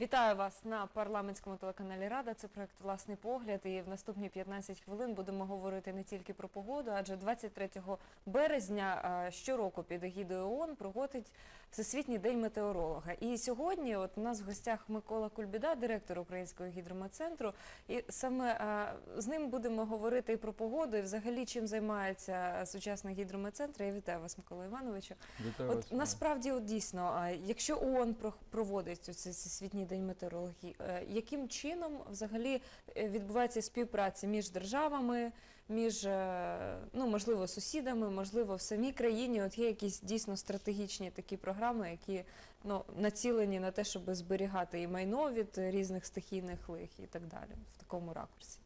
Вітаю вас на парламентському телеканалі Рада. Це проект Власний погляд. І в наступні 15 хвилин будемо говорити не тільки про погоду, адже 23 березня щороку під егідою ООН проходить Всесвітній день метеоролога. І сьогодні, от у нас в гостях Микола Кульбіда, директор Українського гідрометцентру. І саме е, з ним будемо говорити і про погоду, і взагалі чим займається сучасний гідрометцентр. Я вітаю вас, Микола Івановичу. Вітаю вас. От насправді, от дійсно, а, якщо ООН про- проводить цей всесвітній день метеорології, е, яким чином взагалі е, відбувається співпраця між державами, між е, ну можливо сусідами, можливо, в самій країні? От є якісь дійсно стратегічні такі програми, які ну націлені на те, щоб зберігати і майно від різних стихійних лих і так далі в такому ракурсі.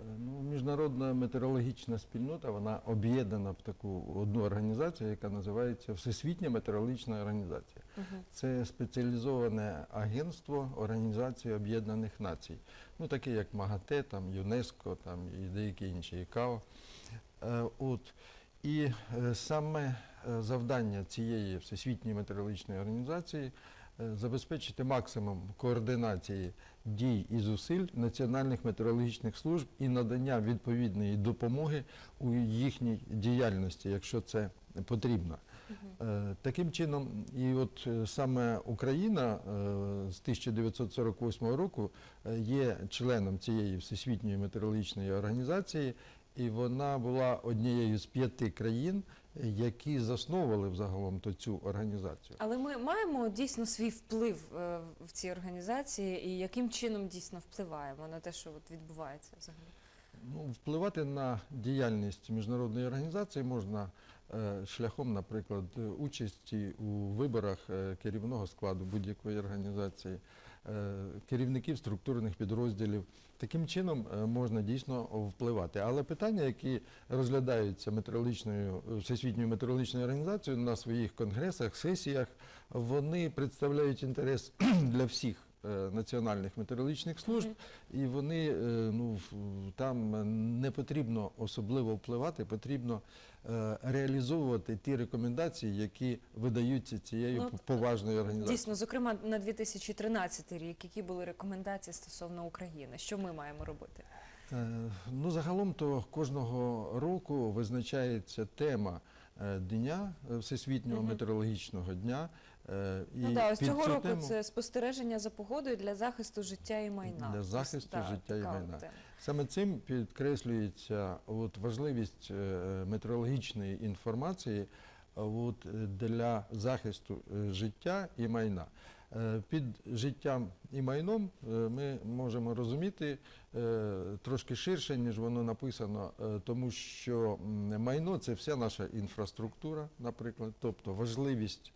Е, Ну, міжнародна метеорологічна спільнота вона об'єднана в таку одну організацію, яка називається Всесвітня метеорологічна організація. Угу. Це спеціалізоване агентство Організації Об'єднаних Націй, ну таке як МАГАТЕ, там ЮНЕСКО, там і деякі інші ІКАО. Е, от. І е, саме е, завдання цієї всесвітньої метеорологічної організації е, забезпечити максимум координації дій і зусиль національних метеорологічних служб і надання відповідної допомоги у їхній діяльності, якщо це потрібно. Е, Таким чином, і от е, саме Україна е, з 1948 року є членом цієї всесвітньої метеорологічної організації, і вона була однією з п'яти країн, які засновували взагалом то цю організацію. Але ми маємо дійсно свій вплив е, в цій організації, і яким чином дійсно впливаємо на те, що от відбувається взагалі? Ну, впливати на діяльність міжнародної організації можна е, шляхом, наприклад, е, участі у виборах керівного складу будь-якої організації, керівників структурних підрозділів. Таким чином е, можна дійсно впливати. Але питання, які розглядаються метеорологічною всесвітньою метеорологічною організацією на своїх конгресах, сесіях, вони представляють інтерес для всіх. Е, Національних метеорологічних служб, і вони е, ну там не потрібно особливо впливати, потрібно е, реалізовувати ті рекомендації, які видаються цією Ну, поважною організацією. Дійсно, зокрема на 2013 рік, які були рекомендації стосовно України, що ми маємо робити? Ну, загалом то кожного року визначається тема дня Всесвітнього Мгм. метеорологічного дня. Е, І ну так, ось цього року тему- це спостереження за погодою для захисту життя і майна. Для захисту так, життя і майна. тема. Саме цим підкреслюється от, важливість е, метеорологічної інформації от, для захисту е, життя і майна. Е, Під життям і майном е, ми можемо розуміти е, трошки ширше, ніж воно написано, е, тому що майно це вся наша інфраструктура, наприклад, тобто важливість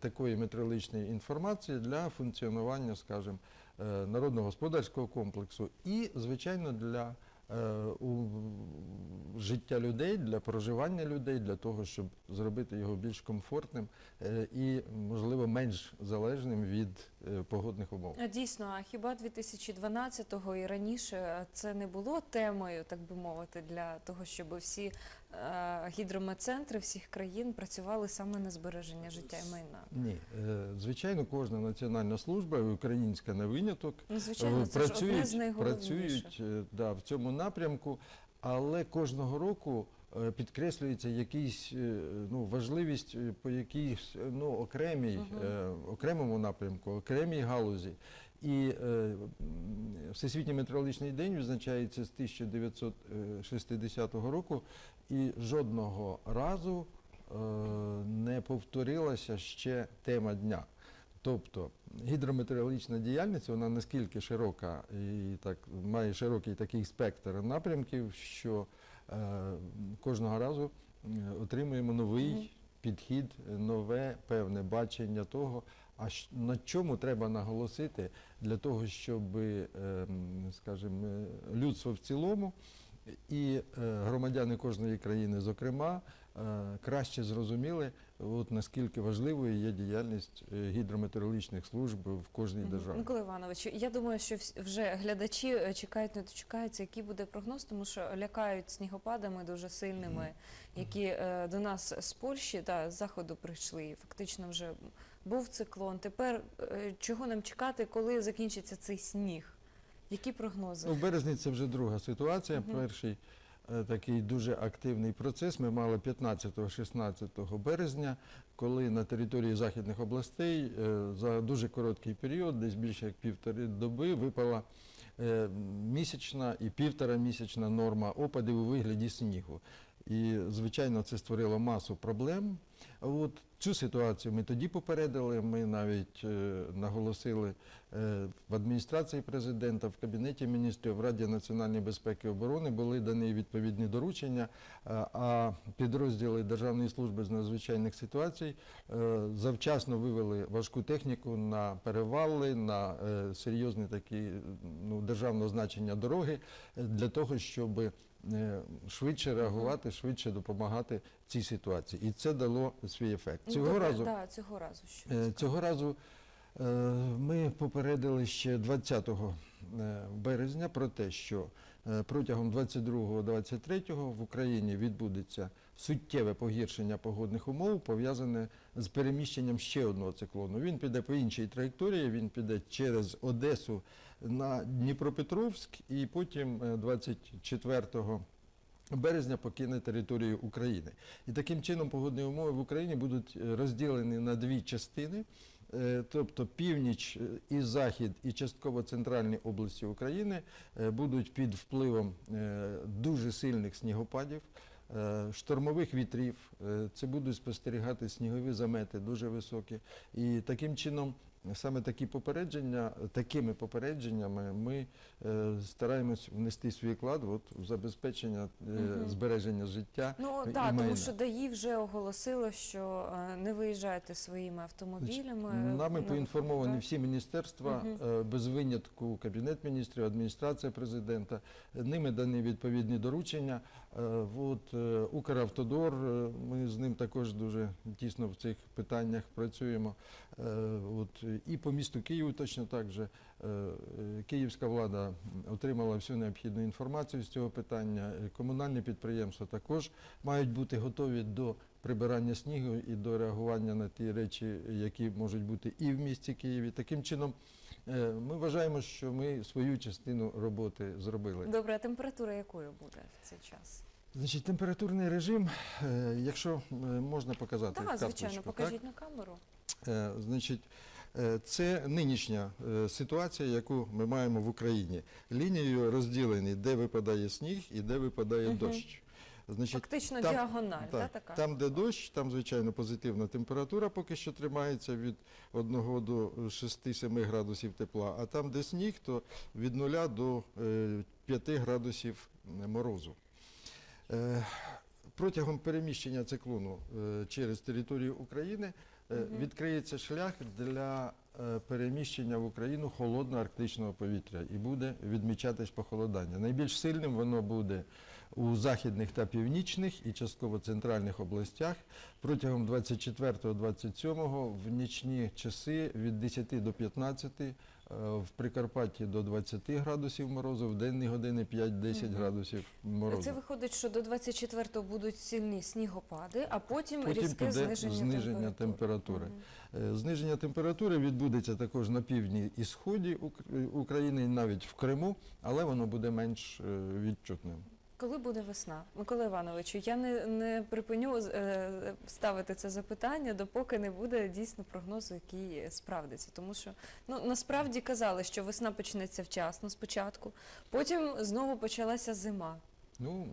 такої метрологічної інформації для функціонування, скажімо, народного народно-господарського комплексу і, звичайно, для е, життя людей, для проживання людей, для того, щоб зробити його більш комфортним е, і, можливо, менш залежним від е, погодних умов. Дійсно, а хіба 2012-го і раніше це не було темою, так би мовити, для того, щоб всі е, гідрометцентри всіх країн працювали саме на збереження життя і майна? Ні, е, звичайно, кожна національна служба, українська не виняток, Ну, звичайно, це ж одне з працюють е, да, в цьому напрямку, але кожного року е, підкреслюється якийсь е, ну, важливість е, по якійсь е, ну, окремій, е, окремому напрямку, окремій галузі. І е, Всесвітній метеорологічний день відзначається з 1960 року, і жодного разу е, не повторилася ще тема дня. Тобто гідрометеорологічна діяльність вона наскільки широка і так має широкий такий спектр напрямків, що е, кожного разу е, отримуємо новий підхід, нове певне бачення того, а на чому треба наголосити для того, щоб, е, скажімо, е, людство в цілому і е, громадяни кожної країни, зокрема, е, краще зрозуміли, от наскільки важливою є діяльність е, гідрометеорологічних служб в кожній державі. Микола Іванович, я думаю, що вже глядачі е, чекають, не дочекаються, який буде прогноз, тому що лякають снігопадами дуже сильними, які е, до нас з Польщі та з заходу прийшли. Фактично вже був циклон. Тепер е, чого нам чекати, коли закінчиться цей сніг? Які прогнози? Ну, в березні це вже друга ситуація. Перший такий дуже активний процес. Ми мали 15-16 березня, коли на території західних областей е, за дуже короткий період, десь більше як півтори доби, випала е, місячна і півтора місячна норма опадів у вигляді снігу. І, звичайно, це створило масу проблем. От цю ситуацію ми тоді попередили. Ми навіть е, наголосили е, в адміністрації президента, в кабінеті міністрів, в Раді національної безпеки і оборони були дані відповідні доручення. е, А підрозділи Державної служби з надзвичайних ситуацій завчасно вивели важку техніку на перевали, на серйозні такі ну, державного значення дороги для того, щоб швидше реагувати, швидше допомагати цій ситуації. І це дало свій ефект. Ну, Цього добре, разу да, цього разу що Е, Цього разу е, ми попередили ще 20 е, березня про те, що е, протягом 22-23 в Україні відбудеться суттєве погіршення погодних умов, пов'язане з переміщенням ще одного циклону. Він піде по іншій траєкторії, він піде через Одесу на Дніпропетровськ і потім е, 24 березня покине територію України. І таким чином погодні умови в Україні будуть е, розділені на дві частини. Е, Тобто північ е, і захід, і частково центральні області України е, будуть під впливом е, дуже сильних снігопадів, е, штормових вітрів. Е, Це будуть спостерігати снігові замети дуже високі. І таким чином, саме такі попередження, такими попередженнями ми е, стараємось внести свій вклад от, в забезпечення е, Мгм. збереження життя. Ну і так, тому майна. що ДАІ вже оголосило, що е, не виїжджайте своїми автомобілями. Нами Ну, поінформовані так. всі міністерства, е, без винятку Кабінет міністрів, адміністрація президента. Ними дані відповідні доручення. Е, От, е, Укравтодор, е, ми з ним також дуже тісно в цих питаннях працюємо. От, і по місту Києву точно так же. Київська влада отримала всю необхідну інформацію з цього питання. Комунальні підприємства також мають бути готові до прибирання снігу і до реагування на ті речі, які можуть бути і в місті Києві. Таким чином, ми вважаємо, що ми свою частину роботи зробили. Добре, а температура якою буде в цей час? Значить, температурний режим, е, якщо е, можна показати Так, карточку, звичайно, так? покажіть на камеру. Е, Значить, е, це нинішня е, ситуація, яку ми маємо в Україні. Лінією розділені, де випадає сніг і де випадає Мгм. дощ. Значить, Фактично там- діагональ, та, така? там, де дощ, там, звичайно, позитивна температура поки що тримається від 1 до 6-7 градусів тепла, а там, де сніг, то від 0 до е, 5 градусів морозу. Е, Протягом переміщення циклону е, через територію України е. Відкриється шлях для е, переміщення в Україну холодного арктичного повітря і буде відмічатись похолодання. Найбільш сильним воно буде у західних та північних і частково центральних областях протягом 24-27 в нічні часи від 10 до 15, е, в Прикарпатті до 20 градусів морозу, в денні години 5-10 Мгм. градусів морозу. Це виходить, що до 24-го будуть сильні снігопади, а потім, Потім різке зниження, зниження температури. Мгм. Е, Зниження температури відбудеться також на півдні і сході Ук- України, навіть в Криму, але воно буде менш е, відчутним. Коли буде весна? Микола Івановичу, я не, не припиню е, ставити це запитання, допоки не буде дійсно прогнозу, який справдиться. Тому що ну насправді казали, що весна почнеться вчасно спочатку, потім знову почалася зима. Ну,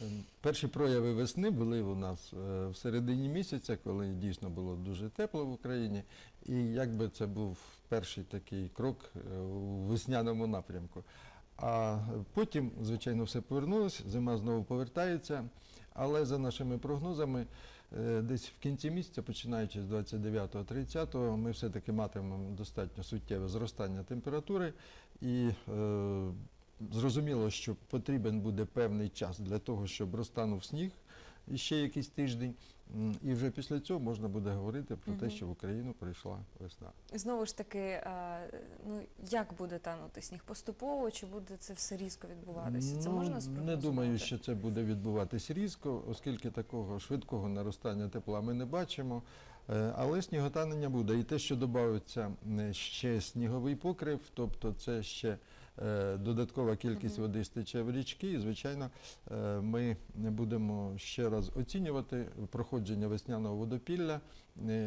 е, перші прояви весни були у нас е, в середині місяця, коли дійсно було дуже тепло в Україні. І якби це був перший такий крок е, у весняному напрямку. А потім, звичайно, все повернулося, зима знову повертається. Але за нашими прогнозами, е, десь в кінці місяця, починаючи з 29-30, ми все-таки матимемо достатньо суттєве зростання температури. І е, зрозуміло, що потрібен буде певний час для того, щоб розтанув сніг ще якийсь тиждень. І вже після цього можна буде говорити про те, що в Україну прийшла весна. І знову ж таки, ну як буде танути сніг поступово, чи буде це все різко відбуватися? Це Ну, можна Не думаю, що це буде відбуватись різко, оскільки такого швидкого наростання тепла ми не бачимо. Е, Але сніготанення буде. І те, що додається ще сніговий покрив, тобто це ще додаткова кількість води стече в річки. І, звичайно, е, ми будемо ще раз оцінювати проходження весняного водопілля, е,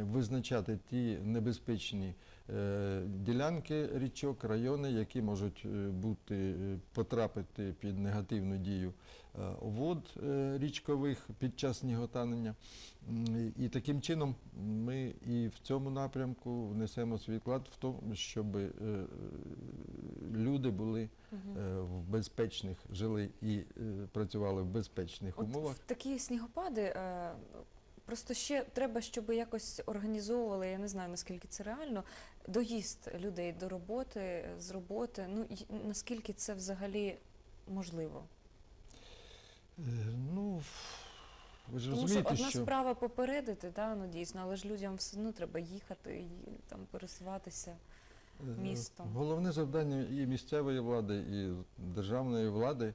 визначати ті небезпечні е, ділянки річок, райони, які можуть е, бути е, потрапити під негативну дію е, вод е, річкових під час сніготанення. І таким чином ми і в цьому напрямку внесемо свій вклад в тому, щоб е, люди були е, в безпечних, жили і е, працювали в безпечних умовах. в такі снігопади е, просто ще треба, щоб якось організовували, я не знаю наскільки це реально, доїзд людей до роботи, з роботи. Ну наскільки це взагалі можливо? Е, Ну, ви ж Тому що розумієте, одна що справа попередити, да, ну дійсно, але ж людям все одно треба їхати і там пересуватися. Е, містом. Головне завдання і місцевої влади, і державної влади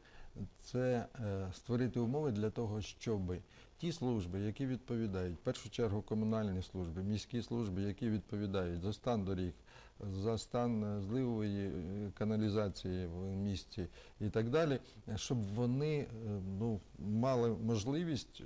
це е, створити умови для того, щоб ті служби, які відповідають, в першу чергу комунальні служби, міські служби, які відповідають за стан доріг, за стан е, зливової е, каналізації в місті і так далі, щоб вони е, ну, мали можливість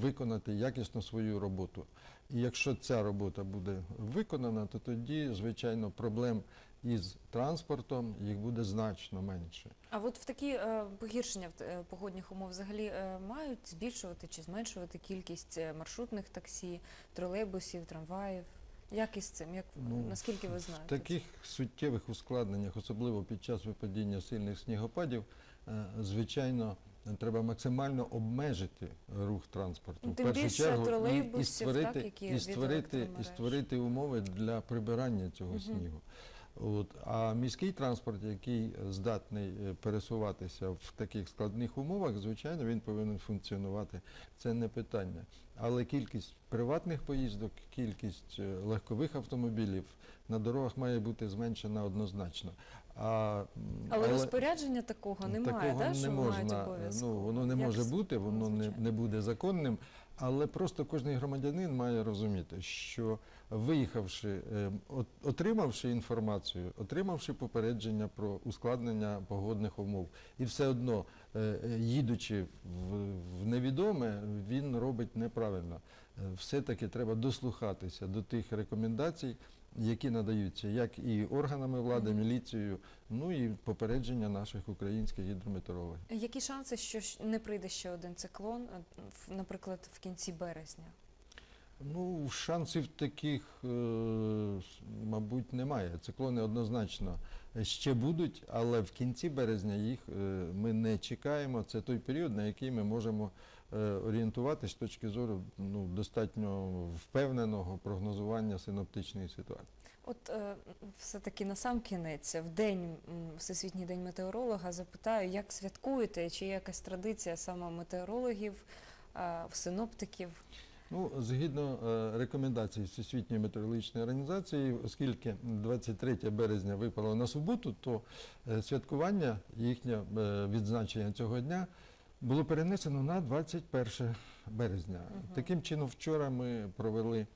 виконати якісно свою роботу. І якщо ця робота буде виконана, то тоді, звичайно, проблем із транспортом їх буде значно менше. А от в такі е, погіршення в е, погодних умов взагалі е, мають збільшувати чи зменшувати кількість е, маршрутних таксі, тролейбусів, трамваїв? Як із цим? Як Ну, наскільки ви В знаєте? таких суттєвих ускладненнях, особливо під час випадіння сильних снігопадів, е, звичайно, треба максимально обмежити рух транспорту. Ну, В першу більше чергу, і- і, створити, так, які і, створити, і створити умови для прибирання цього Мгм. снігу. От, а міський транспорт, який здатний е, пересуватися в таких складних умовах, звичайно, він повинен функціонувати. Це не питання. Але кількість приватних поїздок, кількість е, легкових автомобілів на дорогах має бути зменшена однозначно. А, м, Але, розпорядження такого немає, такого не що мають можна, ну воно не Як може бути, воно не, не буде законним. Але просто кожен громадянин має розуміти, що виїхавши, е, отримавши інформацію, отримавши попередження про ускладнення погодних умов, і все одно е, їдучи в, в невідоме, він робить неправильно. Е, Все-таки треба дослухатися до тих рекомендацій, які надаються як і органами влади, міліцією, ну і попередження наших українських гідрометеорологів. Які шанси, що не прийде ще один циклон, е, наприклад, в кінці березня? Ну, шансів таких, е, мабуть, немає. Циклони однозначно ще будуть, але в кінці березня їх е, ми не чекаємо. Це той період, на який ми можемо е, орієнтуватись з точки зору ну, достатньо впевненого прогнозування синоптичної ситуації. От все-таки на сам кінець, в день Всесвітній день метеоролога, запитаю, як святкуєте, чи є якась традиція саме метеорологів, синоптиків? Ну, згідно е, рекомендацій Всесвітньої метеорологічної організації, оскільки 23 березня випало на суботу, то е, святкування їхнє е, відзначення цього дня було перенесено на 21 березня. Мгм. Таким чином, вчора ми провели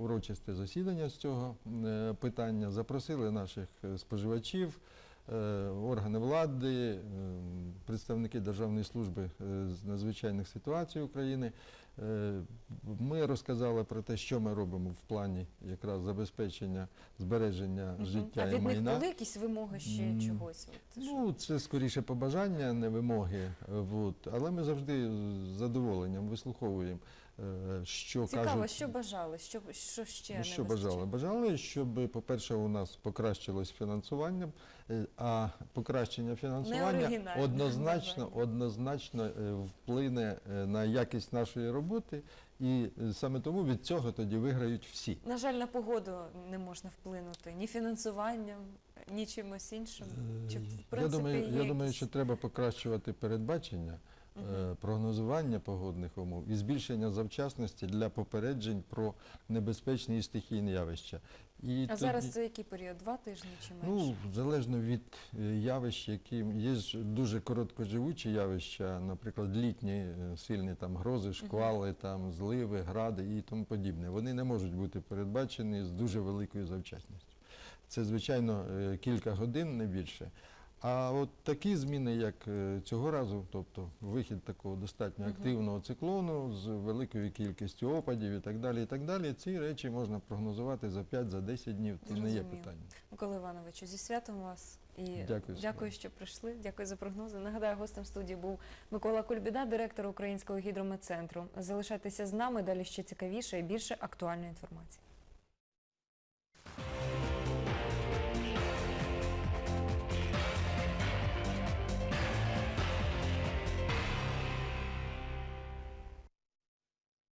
урочисте засідання з цього питання, запросили наших споживачів. Органи влади, представники Державної служби з надзвичайних ситуацій України. Е, Ми розказали про те, що ми робимо в плані якраз забезпечення збереження життя а і від них майна. були якісь вимоги ще чогось? От, Ну, це скоріше побажання, не вимоги. е, Але ми завжди з задоволенням вислуховуємо, що Цікаво, кажуть. що бажали, що, що ще Ну, не що бажали? Бажали, щоб, по-перше, у нас покращилось фінансування, е, а покращення фінансування однозначно, однозначно е, вплине е, на якість нашої роботи, і е, саме тому від цього тоді виграють всі. На жаль, на погоду не можна вплинути ні фінансуванням, ні чимось іншим. Чи, в Е, я думаю, є я думаю, що треба покращувати передбачення. Е, прогнозування погодних умов і збільшення завчасності для попереджень про небезпечні і стихійні явища. І А зараз це який період? Два тижні чи менше? Ну, залежно від е, явищ, які є дуже короткоживучі явища, наприклад, літні е, сильні там грози, шквали, там зливи, гради і тому подібне. Вони не можуть бути передбачені з дуже великою завчасністю. Це, звичайно, кілька годин, не більше. А от такі зміни, як е, цього разу, тобто вихід такого достатньо активного циклону з великою кількістю опадів і так далі, і так далі, ці речі можна прогнозувати за 5-10 днів. Це не є питання. Микола Івановичу, зі святом вас і Дякую, дякую, що прийшли. Дякую за прогнози. Нагадаю, гостем студії був Микола Кульбіда, директор Українського гідрометцентру. Залишайтеся з нами. Далі ще цікавіше і більше актуальної інформації.